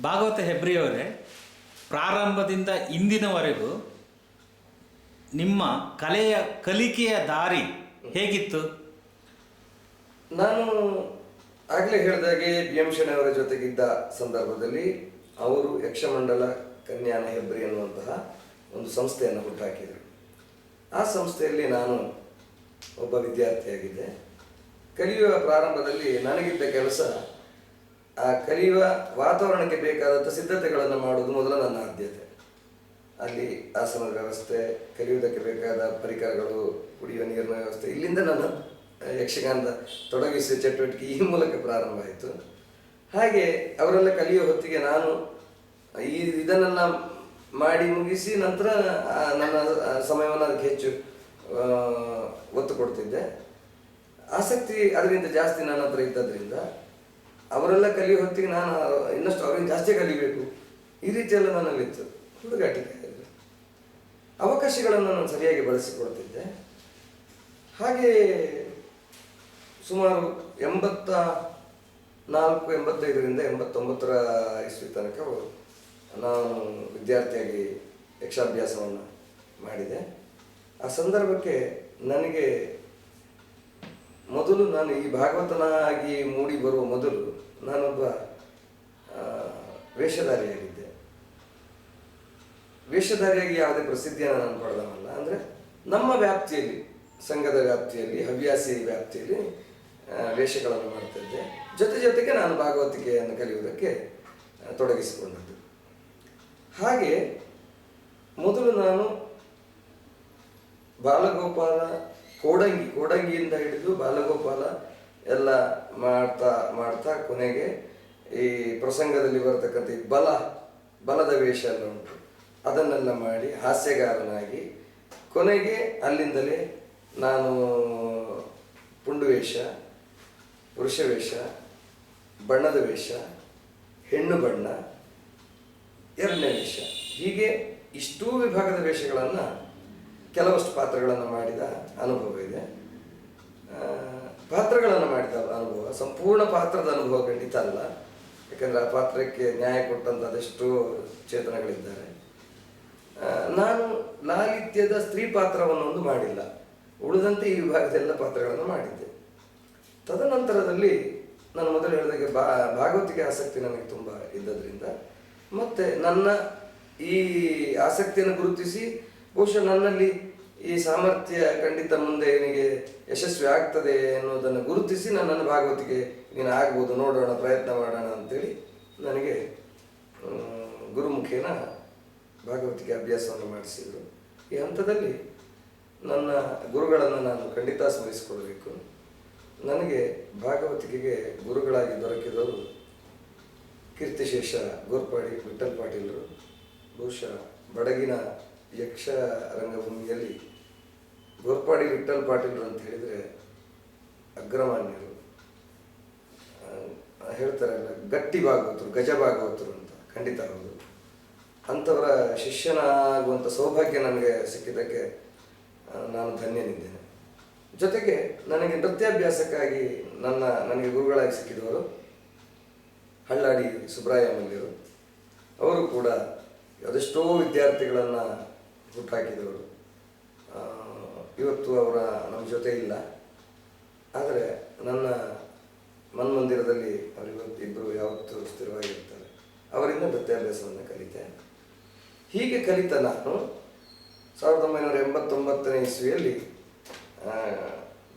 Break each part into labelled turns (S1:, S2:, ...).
S1: ಭಾಗವತ ಹೆಬ್ರಿಯವರೇ ಪ್ರಾರಂಭದಿಂದ ಇಂದಿನವರೆಗೂ ನಿಮ್ಮ ಕಲೆಯ ಕಲಿಕೆಯ ದಾರಿ ಹೇಗಿತ್ತು?
S2: ನಾನು ಆಗಲೇ ಹೇಳಿದಾಗೆ ಬಿ ಎಂ ಅವರ ಜೊತೆಗಿದ್ದ ಸಂದರ್ಭದಲ್ಲಿ ಅವರು ಯಕ್ಷಮಂಡಲ ಕನ್ಯಾನ ಹೆಬ್ರಿ ಅನ್ನುವಂತಹ ಒಂದು ಸಂಸ್ಥೆಯನ್ನು ಹುಟ್ಟಾಕಿದರು. ಆ ಸಂಸ್ಥೆಯಲ್ಲಿ ನಾನು ಒಬ್ಬ ವಿದ್ಯಾರ್ಥಿಯಾಗಿದ್ದೆ. ಕಲಿಯುವ ಪ್ರಾರಂಭದಲ್ಲಿ ನನಗಿದ್ದ ಕೆಲಸ ಆ ಕಲಿಯುವ ವಾತಾವರಣಕ್ಕೆ ಬೇಕಾದಂಥ ಸಿದ್ಧತೆಗಳನ್ನು ಮಾಡುವುದು ಮೊದಲ ನನ್ನ ಆದ್ಯತೆ. ಅಲ್ಲಿ ಆಸನ ವ್ಯವಸ್ಥೆ, ಕಲಿಯುವುದಕ್ಕೆ ಬೇಕಾದ ಪರಿಕರಗಳು, ಕುಡಿಯುವ ನೀರಿನ ವ್ಯವಸ್ಥೆ. ಇಲ್ಲಿಂದ ನನ್ನ ಯಕ್ಷಗಾನದ ತೊಡಗಿಸುವ ಚಟುವಟಿಕೆ ಈ ಮೂಲಕ ಪ್ರಾರಂಭ ಆಯಿತು. ಹಾಗೆ ಅವರೆಲ್ಲ ಕಲಿಯುವ ಹೊತ್ತಿಗೆ ನಾನು ಈ ಇದನ್ನೆಲ್ಲ ಮಾಡಿ ಮುಗಿಸಿ ನಂತರ ನನ್ನ ಸಮಯವನ್ನು ಅದಕ್ಕೆ ಹೆಚ್ಚು ಒತ್ತು ಕೊಡ್ತಿದ್ದೆ. ಆಸಕ್ತಿ ಅದರಿಂದ ಜಾಸ್ತಿ ನನ್ನ ಹತ್ರ ಇದ್ದದ್ರಿಂದ ಅವರೆಲ್ಲ ಕಲಿಯೋ ಹೊತ್ತಿಗೆ ನಾನು ಇನ್ನಷ್ಟು ಅವ್ರಿಗೆ ಜಾಸ್ತಿ ಕಲಿಬೇಕು. ಈ ರೀತಿಯೆಲ್ಲ ನನ್ನಲ್ಲಿತ್ತು ಹುಡುಗಾಟಿಕೆ. ಅವಕಾಶಗಳನ್ನು ನಾನು ಸರಿಯಾಗಿ ಬಳಸಿಕೊಡ್ತಿದ್ದೆ ಹಾಗೆ ಸುಮಾರು ಎಂಬತ್ತ ನಾಲ್ಕು, ಎಂಬತ್ತೈದರಿಂದ ಎಂಬತ್ತೊಂಬತ್ತರ ಇಸ್ವಿ ತನಕ ನಾನು ವಿದ್ಯಾರ್ಥಿಯಾಗಿ ಯಕ್ಷಾಭ್ಯಾಸವನ್ನು ಮಾಡಿದೆ. ಆ ಸಂದರ್ಭಕ್ಕೆ ನನಗೆ ಮೊದಲು ನಾನು ಈ ಭಾಗವತನಾಗಿ ಮೂಡಿ ಬರುವ ಮೊದಲು ನಾನೊಬ್ಬ ವೇಷಧಾರಿಯಾಗಿದ್ದೆ. ವೇಷಧಾರಿಯಾಗಿ ಯಾವುದೇ ಪ್ರಸಿದ್ಧಿಯನ್ನು ನಾನು ಪಡೆದವಲ್ಲ ಅಂದರೆ ನಮ್ಮ ವ್ಯಾಪ್ತಿಯಲ್ಲಿ, ಸಂಘದ ವ್ಯಾಪ್ತಿಯಲ್ಲಿ, ಹವ್ಯಾಸಿ ವ್ಯಾಪ್ತಿಯಲ್ಲಿ ವೇಷಗಳನ್ನು ಮಾಡ್ತಿದ್ದೆ ಜೊತೆ ಜೊತೆಗೆ ನಾನು ಭಾಗವತಿಕೆಯನ್ನು ಕಲಿಯುವುದಕ್ಕೆ ತೊಡಗಿಸಿಕೊಂಡದ್ದು. ಹಾಗೆ ಮೊದಲು ನಾನು ಬಾಲಗೋಪಾಲ ಕೋಡಂಗಿ, ಕೋಡಂಗಿಯಿಂದ ಹಿಡಿದು ಬಾಲಗೋಪಾಲ ಎಲ್ಲ ಮಾಡ್ತಾ ಮಾಡ್ತಾ ಕೊನೆಗೆ ಈ ಪ್ರಸಂಗದಲ್ಲಿ ಬರತಕ್ಕಂಥ ಬಲ, ಬಲದ ವೇಷ ಎಲ್ಲ ಉಂಟು. ಅದನ್ನೆಲ್ಲ ಮಾಡಿ ಹಾಸ್ಯಗಾರನಾಗಿ ಕೊನೆಗೆ ಅಲ್ಲಿಂದಲೇ ನಾನು ಪುಂಡು ವೇಷ, ಪುರುಷ ವೇಷ, ಬಣ್ಣದ ವೇಷ, ಹೆಣ್ಣು ಬಣ್ಣ, ಎರಡನೇ ವೇಷ. ಹೀಗೆ ಇಷ್ಟೂ ವಿಭಾಗದ ವೇಷಗಳನ್ನು ಕೆಲವಷ್ಟು ಪಾತ್ರಗಳನ್ನು ಮಾಡಿದ ಅನುಭವ ಇದೆ. ಪಾತ್ರಗಳನ್ನು ಮಾಡಿದ ಅನುಭವ, ಸಂಪೂರ್ಣ ಪಾತ್ರದ ಅನುಭವ ಖಂಡಿತ ಅಲ್ಲ. ಯಾಕಂದರೆ ಆ ಪಾತ್ರಕ್ಕೆ ನ್ಯಾಯ ಕೊಟ್ಟಂಥ ಅದೆಷ್ಟೋ ಚೇತನಗಳಿದ್ದಾರೆ ನಾನು ಲಾಲಿತ್ಯದ ಸ್ತ್ರೀ ಪಾತ್ರವನ್ನೊಂದು ಮಾಡಿಲ್ಲ. ಉಳಿದಂತೆ ಈ ವಿಭಾಗದ ಎಲ್ಲ ಪಾತ್ರಗಳನ್ನು ಮಾಡಿದ್ದೆ. ತದನಂತರದಲ್ಲಿ ನಾನು ಮೊದಲು ಹೇಳಿದಾಗೆ ಬಾ, ಭಾಗವತಿಗೆ ಆಸಕ್ತಿ ನನಗೆ ತುಂಬ ಇದ್ದದ್ರಿಂದ, ಮತ್ತು ನನ್ನ ಈ ಆಸಕ್ತಿಯನ್ನು ಗುರುತಿಸಿ ಬಹುಶಃ ನನ್ನಲ್ಲಿ ಈ ಸಾಮರ್ಥ್ಯ ಖಂಡಿತ ಮುಂದೆ ನಿನಗೆ ಯಶಸ್ವಿ ಆಗ್ತದೆ ಅನ್ನೋದನ್ನು ಗುರುತಿಸಿ ನನ್ನನ್ನು ಭಾಗವತಿಗೆ ನೀನು ಆಗ್ಬೋದು. ನೋಡೋಣ, ಪ್ರಯತ್ನ ಮಾಡೋಣ ಅಂತೇಳಿ ನನಗೆ ಗುರುಮುಖೇನ ಭಾಗವತಿಗೆ ಅಭ್ಯಾಸವನ್ನು ಮಾಡಿಸಿದರು. ಈ ಹಂತದಲ್ಲಿ ನನ್ನ ಗುರುಗಳನ್ನು ನಾನು ಖಂಡಿತ ಸ್ಮರಿಸಿಕೊಳ್ಬೇಕು. ನನಗೆ ಭಾಗವತಿಕೆಗೆ ಗುರುಗಳಾಗಿ ದೊರಕಿದವರು ಕೀರ್ತಿಶೇಷ ಗೋರ್ಪಾಡಿ ವಿಠಲ್ ಪಾಟೀಲರು. ಬಹುಶಃ ಬಡಗಿನ ಯಕ್ಷ ರಂಗಭೂಮಿಯಲ್ಲಿ ಗೋರ್ಪಾಡಿ ವಿಠಲ್ ಪಾಟೀಲ್ರು ಅಂತ ಹೇಳಿದರೆ ಅಗ್ರಮಾನ್ಯರು. ಹೇಳ್ತಾರಲ್ಲ, ಗಟ್ಟಿ ಭಾಗವತರು, ಗಜ ಭಾಗವತರು ಅಂತ, ಖಂಡಿತ ಹೌದು. ಅಂಥವರ ಶಿಷ್ಯನಾಗುವಂಥ ಸೌಭಾಗ್ಯ ನನಗೆ ಸಿಕ್ಕಿದ್ದಕ್ಕೆ ನಾನು ಧನ್ಯನಿದ್ದೇನೆ. ಜೊತೆಗೆ ನನಗೆ ನೃತ್ಯಾಭ್ಯಾಸಕ್ಕಾಗಿ ನನ್ನ, ನನಗೆ ಗುರುಗಳಾಗಿ ಸಿಕ್ಕಿದವರು ಹಳ್ಳಾಡಿ ಸುಬ್ರಾಯ ಅವರು ಕೂಡ ಅದೆಷ್ಟೋ ವಿದ್ಯಾರ್ಥಿಗಳನ್ನು ಹುಟ್ಟಾಕಿದವರು ಇವತ್ತು ಅವರ ನಮ್ಮ ಜೊತೆ ಇಲ್ಲ. ಆದರೆ ನನ್ನ ಮನ್ಮಂದಿರದಲ್ಲಿ ಅವರು ಇವತ್ತು ಇಬ್ಬರು ಯಾವತ್ತೂ ಸ್ಥಿರವಾಗಿರ್ತಾರೆ. ಅವರಿಂದ ನೃತ್ಯಾಭ್ಯಾಸವನ್ನು ಕಲಿತೆ ಹೀಗೆ ಕಲಿತ ನಾನು ಸಾವಿರದ ಒಂಬೈನೂರ ಎಂಬತ್ತೊಂಬತ್ತನೇ ಇಸ್ವಿಯಲ್ಲಿ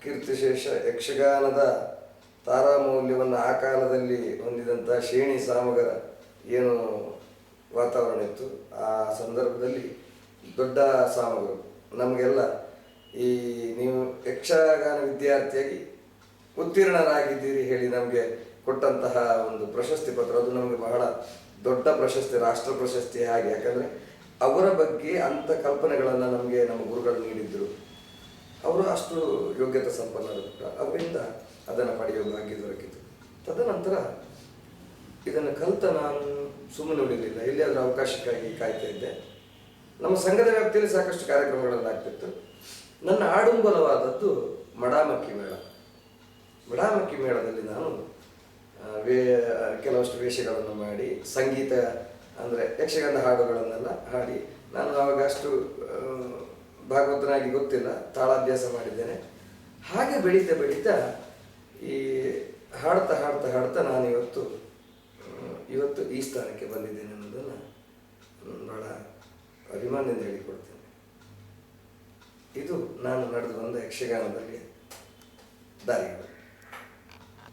S2: ಕೀರ್ತಿಶೇಷ ಯಕ್ಷಗಾನದ ತಾರಾಮೌಲ್ಯವನ್ನು ಆ ಕಾಲದಲ್ಲಿ ಹೊಂದಿದಂಥ ಶ್ರೇಣಿ ಸಾಮಗರ ಏನು ವಾತಾವರಣ ಇತ್ತು ಆ ಸಂದರ್ಭದಲ್ಲಿ ದೊಡ್ಡ ಸಾಮಗರು ನಮಗೆಲ್ಲ ಈ ನೀವು ಯಕ್ಷಗಾನ ವಿದ್ಯಾರ್ಥಿಯಾಗಿ ಉತ್ತೀರ್ಣರಾಗಿದ್ದೀರಿ ಹೇಳಿ ನಮಗೆ ಕೊಟ್ಟಂತಹ ಒಂದು ಪ್ರಶಸ್ತಿ ಪತ್ರ. ಅದು ನಮಗೆ ಬಹಳ ದೊಡ್ಡ ಪ್ರಶಸ್ತಿ, ರಾಷ್ಟ್ರ ಪ್ರಶಸ್ತಿ ಹಾಗೆ. ಯಾಕಂದರೆ ಅವರ ಬಗ್ಗೆ ಅಂಥ ಕಲ್ಪನೆಗಳನ್ನು ನಮಗೆ ನಮ್ಮ ಗುರುಗಳು ನೀಡಿದ್ದರು ಅವರು ಅಷ್ಟು ಯೋಗ್ಯತೆ ಸಂಪನ್ನರು. ಅವರಿಂದ ಅದನ್ನು ಪಡೆಯುವ ಭಾಗ್ಯ ದೊರಕಿತು. ತದನಂತರ ಇದನ್ನು ಕಲಿತ ನಾನು ಸುಮ್ಮನೆ ಉಳಿಲಿಲ್ಲ. ಎಲ್ಲಿಯಾದರೂ ಅವಕಾಶಕ್ಕಾಗಿ ಕಾಯ್ತಾ ಇದ್ದೆ. ನಮ್ಮ ಸಂಘದ ವ್ಯಾಪ್ತಿಯಲ್ಲಿ ಸಾಕಷ್ಟು ಕಾರ್ಯಕ್ರಮಗಳನ್ನು ಆಗ್ತಿತ್ತು. ನನ್ನ ಆಡುಂಬಲವಾದದ್ದು ಮಡಾಮಕ್ಕಿ ಮೇಳ. ಮಡಾಮಕ್ಕಿ ಮೇಳದಲ್ಲಿ ನಾನು ವೇ, ಕೆಲವಷ್ಟು ವೇಷಗಳನ್ನು ಮಾಡಿ, ಸಂಗೀತ, ಅಂದರೆ ಯಕ್ಷಗಾನ ಹಾಡುಗಳನ್ನೆಲ್ಲ ಹಾಡಿ, ನಾನು ಆವಾಗ ಅಷ್ಟು ಭಾಗವತನಾಗಿ ಗೊತ್ತಿಲ್ಲ, ತಾಳಾಭ್ಯಾಸ ಮಾಡಿದ್ದೇನೆ. ಹಾಗೆ ಬೆಳೀತಾ ಬೆಳೀತಾ ಈ ಹಾಡ್ತಾ ಹಾಡ್ತಾ ಹಾಡ್ತಾ ನಾನು ಇವತ್ತು ಇವತ್ತು ಈ ಸ್ಥಾನಕ್ಕೆ ಬಂದಿದ್ದೇನೆ ಅನ್ನೋದನ್ನು ಅಭಿಮಾನದಿಂದ ಹೇಳಿಕೊಡ್ತೇನೆ. ಇದು ನಾನು ನಡೆದು ಬಂದ ಯಕ್ಷಗಾನದಲ್ಲಿ ದಾರಿಗಳು.